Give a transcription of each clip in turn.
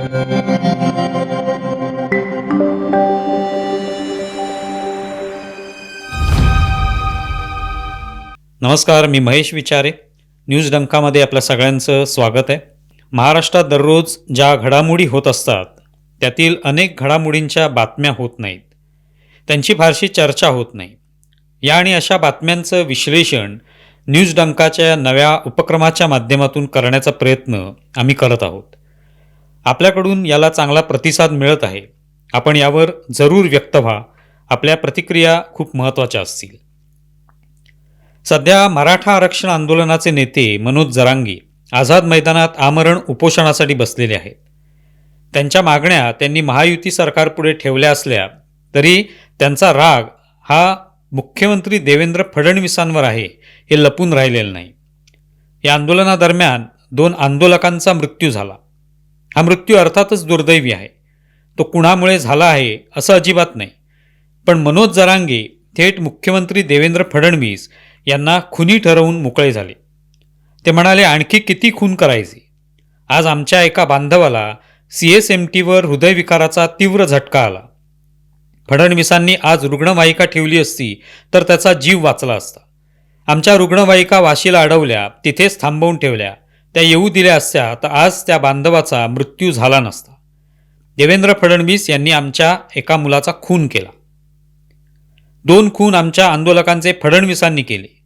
नमस्कार मी महेश विचारे. न्यूज डंकामध्ये आपल्या सगळ्यांचं स्वागत आहे. महाराष्ट्रात दररोज ज्या घडामोडी होत असतात त्यातील अनेक घडामोडींच्या बातम्या होत नाहीत. त्यांची फारशी चर्चा होत नाही. या आणि अशा बातम्यांचं विश्लेषण न्यूज डंकाच्या नव्या उपक्रमाच्या माध्यमातून करण्याचा प्रयत्न आम्ही करत आहोत. आपल्याकडून याला चांगला प्रतिसाद मिळत आहे. आपण यावर जरूर व्यक्त व्हा. आपल्या प्रतिक्रिया खूप महत्त्वाच्या असतील. सध्या मराठा आरक्षण आंदोलनाचे नेते मनोज जरांगी आझाद मैदानात आमरण उपोषणासाठी बसलेले आहेत. त्यांच्या मागण्या त्यांनी महायुती सरकारपुढे ठेवल्या असल्या तरी त्यांचा राग हा मुख्यमंत्री देवेंद्र फडणवीसांवर आहे हे लपून राहिलेलं नाही. या आंदोलनादरम्यान दोन आंदोलकांचा मृत्यू झाला. हा मृत्यू अर्थातच दुर्दैवी आहे. तो कुणामुळे झाला आहे असं अजिबात नाही. पण मनोज जरांगे थेट मुख्यमंत्री देवेंद्र फडणवीस यांना खुनी ठरवून मोकळे झाले. ते म्हणाले आणखी किती खून करायचे? आज आमच्या एका बांधवाला सी एस एम टीवर हृदयविकाराचा तीव्र झटका आला. फडणवीसांनी आज रुग्णवाहिका ठेवली असती तर त्याचा जीव वाचला असता. आमच्या रुग्णवाहिका वाशीला अडवल्या तिथेच थांबवून ठेवल्या. त्या येऊ दिल्या असत्या. तर आज त्या बांधवाचा मृत्यू झाला नसता. देवेंद्र फडणवीस यांनी आमच्या एका मुलाचा खून केला. दोन खून आमच्या आंदोलकांचे फडणवीसांनी केले.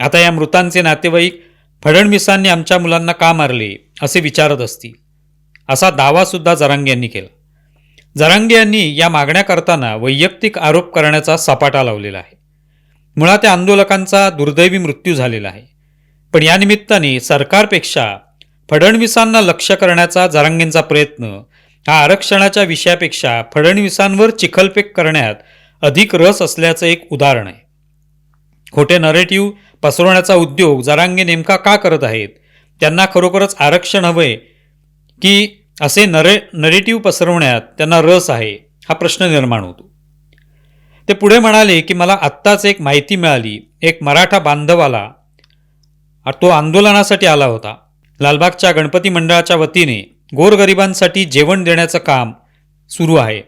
आता या मृतांचे नातेवाईक फडणवीसांनी आमच्या मुलांना का मारले असे विचारत असतील. असा दावासुद्धा जरांगे यांनी केला. जरांगे यांनी या मागण्या करताना वैयक्तिक आरोप करण्याचा सपाटा लावलेला आहे. मुळात या आंदोलकांचा दुर्दैवी मृत्यू झालेला आहे. पण या निमित्ताने सरकारपेक्षा फडणवीसांना लक्ष करण्याचा जरांगेंचा प्रयत्न हा आरक्षणाच्या विषयापेक्षा फडणवीसांवर चिखलपेक करण्यात अधिक रस असल्याचं एक उदाहरण आहे. खोटे नरेटिव्ह पसरवण्याचा उद्योग जरांगे नेमका का करत आहेत? त्यांना खरोखरच आरक्षण हवंय की असे नरे नरेटिव्ह पसरवण्यात त्यांना रस आहे हा प्रश्न निर्माण होतो. ते पुढे म्हणाले की मला आत्ताच एक माहिती मिळाली. एक मराठा बांधवाला तो आंदोलनासाठी आला होता. लालबागच्या गणपती मंडळाच्या वतीने गोरगरिबांसाठी जेवण देण्याचं काम सुरू आहे.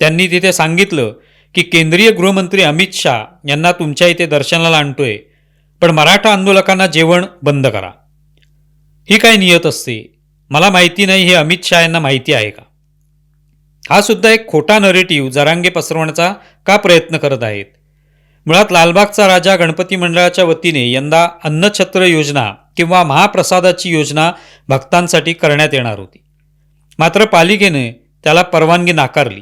त्यांनी तिथे सांगितलं की केंद्रीय गृहमंत्री अमित शहा यांना तुमच्या इथे दर्शनाला आणतोय पण मराठा आंदोलकांना जेवण बंद करा. ही काय नियत असते? मला माहिती नाही हे अमित शहा यांना माहिती आहे का? हा सुद्धा एक खोटा नरेटिव्ह जरांगे पसरवण्याचा का प्रयत्न करत आहेत? मुळात लालबागचा राजा गणपती मंडळाच्या वतीने यंदा अन्नछत्र योजना किंवा महाप्रसादाची योजना भक्तांसाठी करण्यात येणार होती. मात्र पालिकेने त्याला परवानगी नाकारली.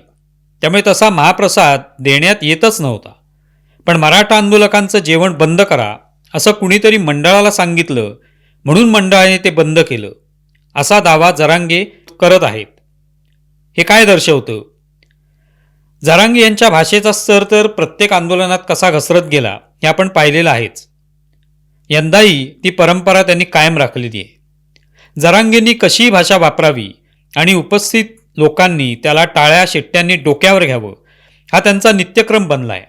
त्यामुळे तसा महाप्रसाद देण्यात येतच नव्हता. पण मराठा आंदोलकांचं जेवण बंद करा असं कुणीतरी मंडळाला सांगितलं म्हणून मंडळाने ते बंद केलं असा दावा जरांगे करत आहेत. हे काय दर्शवतं? जारांगी यांच्या भाषेचा स्तर तर प्रत्येक आंदोलनात कसा घसरत गेला हे आपण पाहिलेलं आहेच. यंदाही ती परंपरा त्यांनी कायम राखलेली आहे. जरांगेंनी कशी भाषा वापरावी आणि उपस्थित लोकांनी त्याला टाळ्या शिट्ट्यांनी डोक्यावर घ्यावं हा त्यांचा नित्यक्रम बनला आहे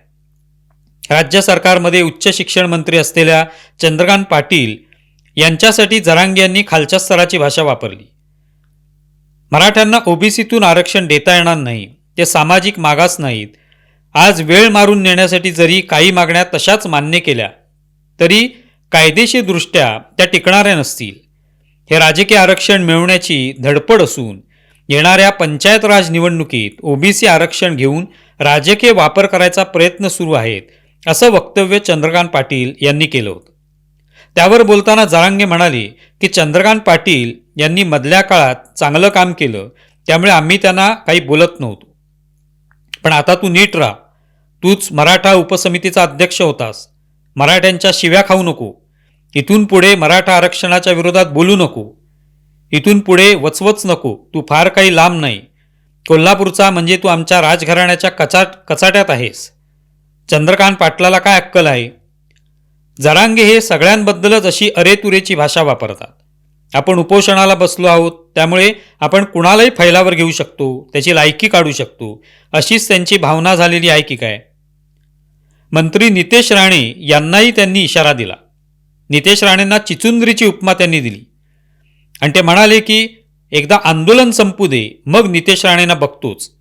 राज्य सरकारमध्ये उच्च शिक्षण मंत्री असलेल्या चंद्रकांत पाटील यांच्यासाठी जरांगे यांनी खालच्या स्तराची भाषा वापरली. मराठ्यांना ओबीसीतून आरक्षण देता येणार नाही. ते सामाजिक मागास नाहीत. आज वेळ मारून नेण्यासाठी जरी काही मागण्या तशाच मान्य केल्या तरी कायदेशीरदृष्ट्या त्या टिकणाऱ्या नसतील. हे राजकीय आरक्षण मिळवण्याची धडपड असून येणाऱ्या पंचायत राज निवडणुकीत ओबीसी आरक्षण घेऊन राजकीय वापर करायचा प्रयत्न सुरू आहेत असं वक्तव्य चंद्रकांत पाटील यांनी केलं होतं. त्यावर बोलताना जरांगे म्हणाले की चंद्रकांत पाटील यांनी मधल्या काळात चांगलं काम केलं त्यामुळे आम्ही त्यांना काही बोलत नव्हतो. पण आता तू नीट राहा. तूच मराठा उपसमितीचा अध्यक्ष होतास. मराठ्यांच्या शिव्या खाऊ नको. इथून पुढे मराठा आरक्षणाच्या विरोधात बोलू नको. इथून पुढे वचवच नको. तू फार काही लांब नाही. कोल्हापूरचा म्हणजे तू आमच्या राजघराण्याच्या कचाट कचाट्यात आहेस. चंद्रकांत पाटलाला काय अक्कल आहे? जरांगे हे सगळ्यांबद्दलच अशी अरेतुरेची भाषा वापरतात. आपण उपोषणाला बसलो आहोत. त्यामुळे आपण कुणालाही फैलावर घेऊ शकतो त्याची लायकी काढू शकतो. अशीच त्यांची भावना झालेली आहे की काय? मंत्री नितेश राणे यांनाही त्यांनी इशारा दिला. नितेश राणेंना चिचुंद्रीची उपमा त्यांनी दिली. आणि ते म्हणाले की एकदा आंदोलन संपू दे मग नितेश राणेंना बघतोच.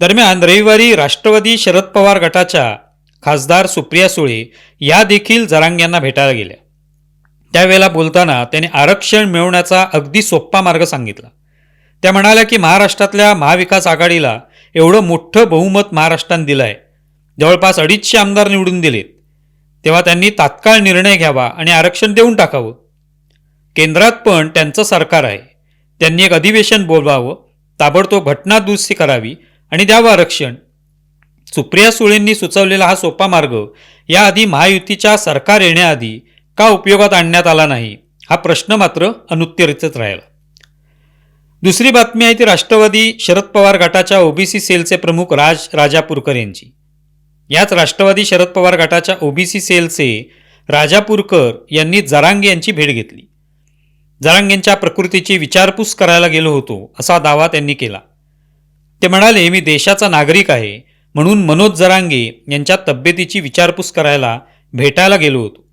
दरम्यान रविवारी राष्ट्रवादी शरद पवार गटाच्या खासदार सुप्रिया सुळे या देखील जरांग यांना भेटायला गेल्या. त्यावेळेला बोलताना त्यांनी आरक्षण मिळवण्याचा अगदी सोप्पा मार्ग सांगितला. त्या म्हणाल्या की महाराष्ट्रातल्या महाविकास आघाडीला एवढं मोठं बहुमत महाराष्ट्रानं दिलं आहे जवळपास अडीचशे आमदार निवडून दिलेत. तेव्हा त्यांनी तात्काळ निर्णय घ्यावा आणि आरक्षण देऊन टाकावं. केंद्रात पण त्यांचं सरकार आहे. त्यांनी एक अधिवेशन बोलवावं ताबडतोब घटना दुरुस्ती करावी आणि द्यावं आरक्षण. सुप्रिया सुळेंनी सुचवलेला हा सोपा मार्ग याआधी महायुतीच्या सरकार येण्याआधी का उपयोगात आणण्यात आला नाही? हा प्रश्न मात्र अनुत्तरितच राहिला. दुसरी बातमी आहे ती राष्ट्रवादी शरद पवार गटाच्या ओबीसी सेलचे प्रमुख राज राजापूरकर यांची. याच राष्ट्रवादी शरद पवार गटाच्या ओबीसी सेलचे राजापूरकर यांनी जरांगे यांची भेट घेतली. जरांग यांच्या प्रकृतीची विचारपूस करायला गेलो होतो असा दावा त्यांनी केला. ते म्हणाले मी देशाचा नागरिक आहे म्हणून मनोज जरांगे यांच्या तब्येतीची विचारपूस करायला भेटायला गेलो होतो.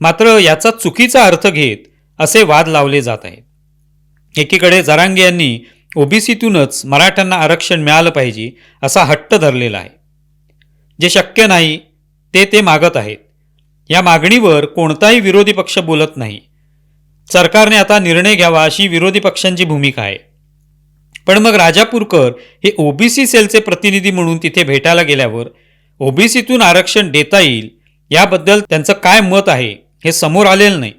मात्र याचा चुकीचा अर्थ घेत असे वाद लावले जात आहेत. एकीकडे जरांगे यांनी ओबीसीतूनच मराठ्यांना आरक्षण मिळालं पाहिजे असा हट्ट धरलेला आहे. जे शक्य नाही ते ते मागत आहेत. या मागणीवर कोणताही विरोधी पक्ष बोलत नाही. सरकारने आता निर्णय घ्यावा अशी विरोधी पक्षांची भूमिका आहे. पण मग राजापूरकर हे ओबीसी सेलचे प्रतिनिधी म्हणून तिथे भेटायला गेल्यावर ओबीसीतून आरक्षण देता येईल याबद्दल त्यांचं काय मत आहे? हे समोर आलेलं नाही.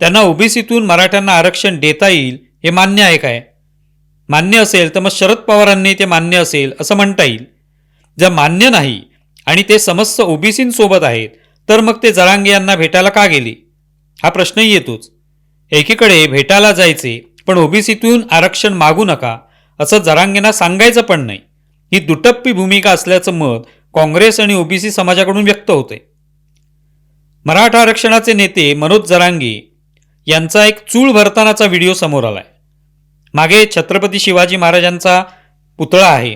त्यांना ओबीसीतून मराठ्यांना आरक्षण देता येईल हे मान्य आहे काय? मान्य असेल तर मग शरद पवारांनी ते मान्य असेल असं म्हणता येईल. जर मान्य नाही आणि ते समस्त ओबीसींसोबत आहेत तर मग ते जरांगे यांना भेटायला का गेले? हा प्रश्नही येतोच. एकीकडे भेटायला जायचे पण ओबीसीतून आरक्षण मागू नका असं जरांगेंना सांगायचं पण नाही. ही दुटप्पी भूमिका असल्याचं मत काँग्रेस आणि ओबीसी समाजाकडून व्यक्त होते मराठा आरक्षणाचे नेते मनोज जरांगे यांचा एक चूळ भरतानाचा व्हिडिओ समोर आलाय. मागे छत्रपती शिवाजी महाराजांचा पुतळा आहे.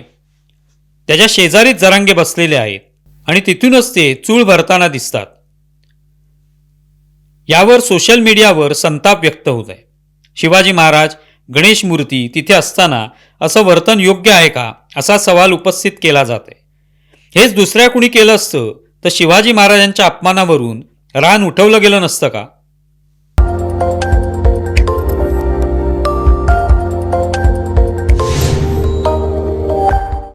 त्याच्या शेजारीच जरांगे बसलेले आहेत आणि तिथूनच ते चूळ भरताना दिसतात. यावर सोशल मीडियावर संताप व्यक्त होत आहे शिवाजी महाराज गणेश मूर्ती तिथे असताना असं वर्तन योग्य आहे का असा सवाल उपस्थित केला जात आहे हेच दुसऱ्या कुणी केलं असतं तर शिवाजी महाराजांच्या अपमानावरून रान उठवलं गेलं नसतं का?